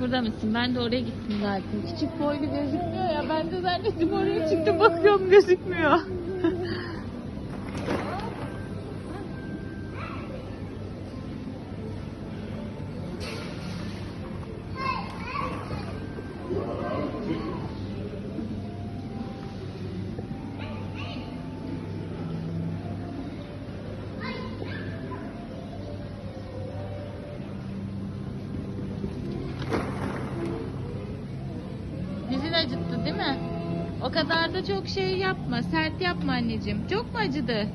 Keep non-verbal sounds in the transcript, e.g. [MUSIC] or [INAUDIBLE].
Burada mısın? Ben de oraya gittim zaten. Küçük boylu gözükmüyor ya. Ben de zannettim oraya çıktım bakıyorum gözükmüyor. [LAUGHS] Dizin acıttı değil mi? O kadar da çok şey yapma. Sert yapma anneciğim. Çok mu acıdı?